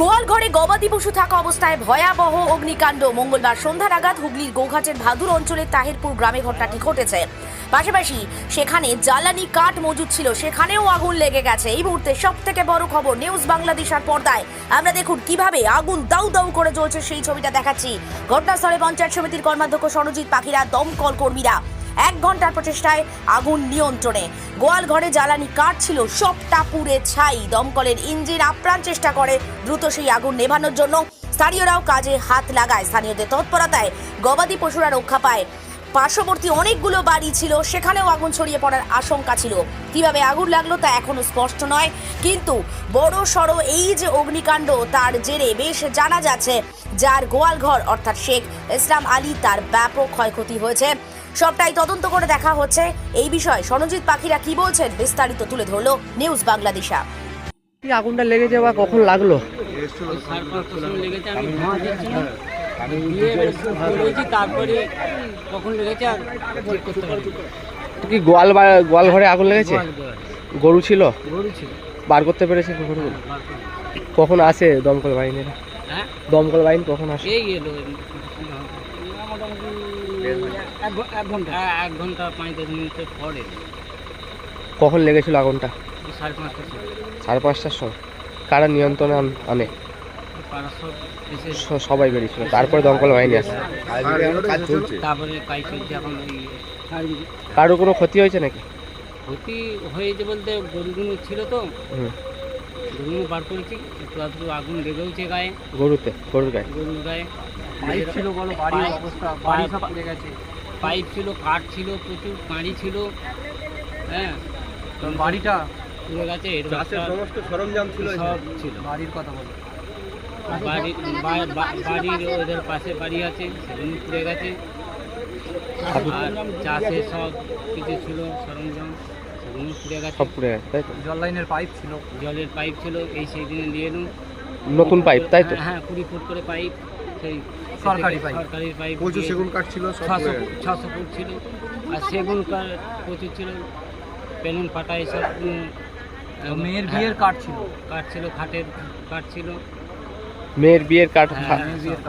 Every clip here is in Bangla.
গোয়াল ঘরে গবাদি পশু থাকা অবস্থায় ভয়াবহ অগ্নিকাণ্ড। মঙ্গলবার সন্ধ্যা নাগাদ হুগলির গোঘাটের ভাদুর অঞ্চলের তাহিরপুর গ্রামে ঘটনাটি ঘটেছে। পাশাপাশি সেখানে জ্বালানি কাঠ মজুদ ছিল, সেখানেও আগুন লেগে গেছে। এই মুহূর্তে সব থেকে বড় খবর নিউজ বাংলাদেশের পর্দায়। আমরা দেখুন কীভাবে আগুন দাউ দাউ করে জ্বলছে সেই ছবিটা দেখাচ্ছি। ঘটনাস্থলে পঞ্চায়েত সমিতির কর্মাধ্যক্ষ সরজিৎ পাখিরা, দমকল কর্মীরা। এক ঘণ্টার প্রচেষ্টায় আগুন নিয়ন্ত্রণে। গোয়াল ঘরে জ্বালানি কাঠ ছিল সবটা পুড়ে ছাই। দমকলের ইঞ্জিন আপ্রাণ চেষ্টা করে, দ্রুত সেই আগুন নেভানোর জন্য। স্থানীয়রাও কাজে হাত লাগায়। স্থানীয়দের তৎপরতায় গবাদি পশুরা রক্ষা পায়। পার্শ্ববর্তী অনেকগুলো বাড়ি ছিল, সেখানেও আগুন ছড়িয়ে পড়ার আশঙ্কা ছিল। কীভাবে আগুন লাগল তা এখনও স্পষ্ট নয়, কিন্তু বড় সড় এই যে অগ্নিকাণ্ড, তার জেরে বেশ জানা যাচ্ছে, যার গোয়ালঘর, অর্থাৎ শেখ ইসলাম আলী, তার ব্যাপক ক্ষয়ক্ষতি হয়েছে। সবটাই তদন্ত করে দেখা হচ্ছে। এই বিষয়ে সনজিৎ পাখিরা কি বলছেন বিস্তারিত তুলে ধরলো নিউজ বাংলাদেশা কি আগুনটা লেগেছে বা কখন লাগল? তারপরে কখন লেগেছে আর কি গোয়াল গোয়াল ঘরে আগুন লেগেছে। গরু ছিল? বার করতে পেরেছে গরুগুলো কখন আসে দমকল বাহিনীরা? হ্যাঁ? দমকল বাহিনী কখন আসে? এক ঘণ্টা? হ্যাঁ, এক ঘণ্টা পাঁচ দশ মিনিটের পরে কখন লেগেছিল আগুনটা? সাড়ে পাঁচটার সময় সাড়ে পাঁচটার সময়। কারা নিয়ন্ত্রণে আন- আনে? সব এসে সবাই বেরিয়েছিল। তারপরে দমকল বাহিনী আসে। তারপরে কাজ চলছে এখন ওই কারও কোনো ক্ষতি হয়েছে নাকি? ক্ষতি হয়েছে বলতে গরুগুলো ছিল তো। গরুগুলো বার করেছি। একটু আধটু আগুন লেগেওছে গায়ে। গরুতে গরুর গায়ে? গরুর গায়ে। ছিল বলো বাড়ির অবস্থা বাড়ি সব গেছে। পাইপ ছিল কাঠ ছিল প্রচুর কাঁড়ি ছিল। হ্যাঁ। বাড়িটা? পুড়ে গেছে হেডমাস্টার সরঞ্জাম ছিল সব ছিল। বাড়ির কথা বলো। বাড়ির ওদের পাশে বাড়ি আছে সেগুলো পুড়ে গেছে। আর চাষে সব কিছু ছিল সরঞ্জাম সেগুলো পুড়ে গেছে। সব পুড়ে গেছে তাই তো? জল লাইনের পাইপ ছিল। জলের পাইপ ছিল এই সেই দিনে নিয়ে এলুম। নতুন পাইপ তাই তো? হ্যাঁ, হ্যাঁ কুড়ি ফুট করে পাইপ সেই সরকারি পাইপ। সরকারি পাইপ প্রচুর সেগুন কাঠ ছিল ছশো ছশো ফুট ছিল আর সেগুন কাঠ প্রচুর ছিল। বেলুন ফাটা এসব মেয়ের হ্যাঁ, বিয়ের কার্ড ছিল কাঠ ছিল খাটের কাঠ ছিল মেয়ের বিয়ের কাঠ হ্যাঁ, কাঠ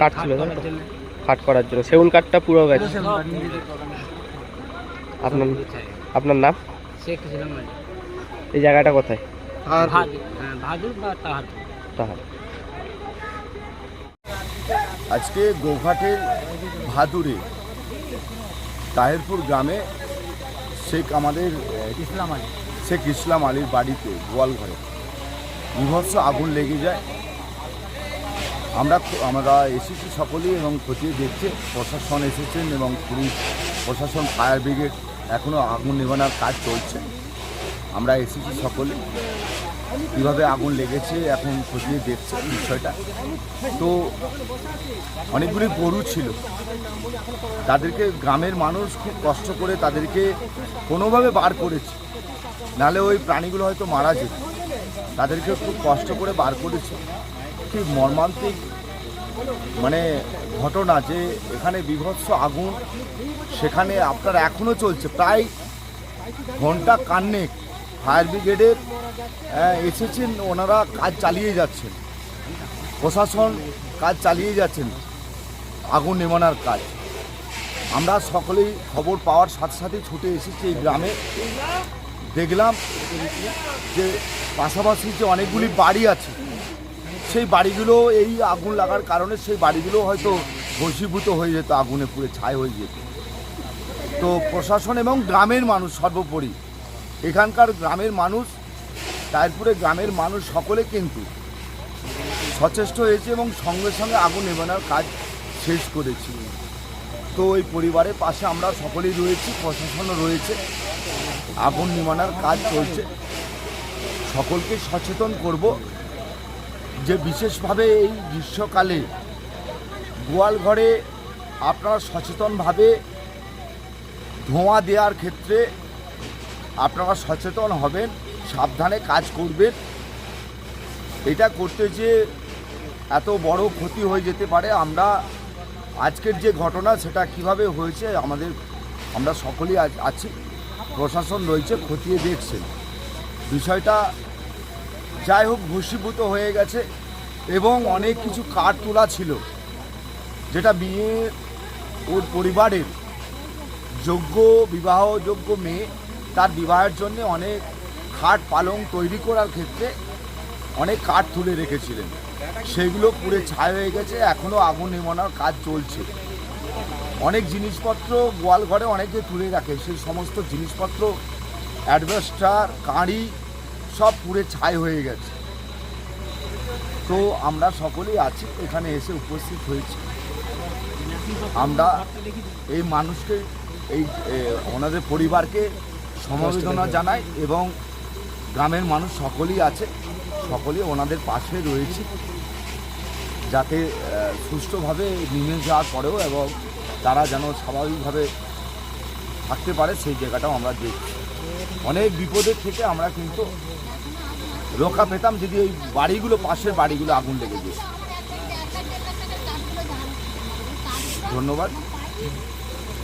কাঠ ছিল তাই করার জন্য। কাঠ করার জন্য। সেগুন কাঠটা পুরো গেছে। কাঠ আপনার আপনার নাম? শেখ ছিলাম এই জায়গাটা কোথায়? আর ভাদুর হ্যাঁ বা তাহার। তাহলে আজকে গোঘাটের ভাদুরে তাহেরপুর গ্রামে শেখ আমাদের ইসলাম আলী। শেখ ইসলাম আলীর বাড়িতে গোয়ালঘরে বিভৎস আগুন লেগে যায়। আমরা আমরা এসেছি সকলেই এবং খতিয়ে দেখছে প্রশাসন এসেছেন এবং পুলিশ প্রশাসন ফায়ার ব্রিগেড এখনও আগুন নেভানোর কাজ চলছে। আমরা এসেছি সকলে কীভাবে আগুন লেগেছে, এখন খতিয়ে দেখছে বিষয়টা। তো অনেকগুলি গরু ছিল। তাদেরকে গ্রামের মানুষ খুব কষ্ট করে তাদেরকে কোনোভাবে বার করেছে। নাহলে ওই প্রাণীগুলো হয়তো মারা যেত। তাদেরকে খুব কষ্ট করে বার করেছে। কি মর্মান্তিক মানে ঘটনা যে এখানে বিভৎস আগুন, সেখানে আপনার এখনও চলছে। প্রায় ঘণ্টা কান্নেক ফায়ার ব্রিগেডের আহ, এসেছেন ওনারা কাজ চালিয়ে যাচ্ছেন। প্রশাসন কাজ চালিয়ে যাচ্ছেন আগুন নেমানোর কাজ। আমরা সকলেই খবর পাওয়ার সাথে সাথে ছুটে এসেছি এই গ্রামে। দেখলাম যে পাশাপাশি যে অনেকগুলি বাড়ি আছে সেই বাড়িগুলো এই আগুন লাগার কারণে সেই বাড়িগুলো হয়তো ভস্মীভূত হয়ে যেত আগুনে পুড়ে ছাই হয়ে যেত। তো প্রশাসন এবং গ্রামের মানুষ সর্বোপরি এখানকার গ্রামের মানুষ, তারপরে গ্রামের মানুষ সকলে কিন্তু সচেষ্ট হয়েছে এবং সঙ্গে সঙ্গে আগুন নেবানোর কাজ শেষ করেছি। তো ওই পরিবারের পাশে আমরা সকলেই রয়েছি, প্রশাসনও রয়েছে। আগুন নিমানোর কাজ চলছে। সকলকে সচেতন করব যে বিশেষভাবে এই গ্রীষ্মকালে গোয়াল ঘরে আপনারা সচেতনভাবে ধোঁয়া দেওয়ার ক্ষেত্রে আপনারা সচেতন হবেন, সাবধানে কাজ করবেন। এটা করতে যে এত বড় ক্ষতি হয়ে যেতে পারে, আমরা আজকের যে ঘটনা সেটা কীভাবে হয়েছে আমাদের, আমরা সকলেই আছি, প্রশাসন রয়েছে, খতিয়ে দেখছেন বিষয়টা যাই হোক ভূষীভূত হয়ে গেছে এবং অনেক কিছু কাঠ তোলা ছিল, যেটা বিয়ে ওর পরিবারের যোগ্য, বিবাহযোগ্য মেয়ে তার বিবাহের জন্য অনেক খাট পালং তৈরি করার ক্ষেত্রে অনেক কাঠ তুলে রেখেছিলেন। সেগুলো পুড়ে ছাই হয়ে গেছে এখনও আগুন নেমানোর কাজ চলছে। অনেক জিনিসপত্র গোয়াল ঘরে অনেকে তুলে রাখে, সেই সমস্ত জিনিসপত্র, অ্যাডভেস্টার, কাঁড়ি, সব পুড়ে ছাই হয়ে গেছে। তো আমরা সকলেই আছি, এখানে এসে উপস্থিত হয়েছি। আমরা এই মানুষকে, এই ওনাদের পরিবারকে সমবেদনা জানাই এবং গ্রামের মানুষ সকলেই আছে সকলেই ওনাদের পাশে রয়েছে যাতে সুষ্ঠুভাবে নিমে যাওয়ার পরেও এবং তারা যেন স্বাভাবিকভাবে থাকতে পারে সেই জায়গাটাও আমরা দেখছি। অনেক বিপদের থেকে আমরা কিন্তু রক্ষা পেতাম যদি ওই বাড়িগুলো পাশের বাড়িগুলো আগুন লেগে যেত। ধন্যবাদ।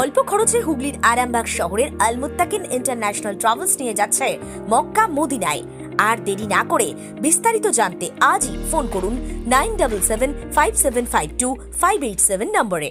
অল্প খরচে হুগলির আরামবাগ শহরের আলমুত্তাকিন ইন্টারন্যাশনাল ট্রাভেলস নিয়ে যাচ্ছে মক্কা মদিনায়। আর দেরি না করে বিস্তারিত জানতে আজই ফোন করুন nine double seven five seven five two five eight seven নম্বরে।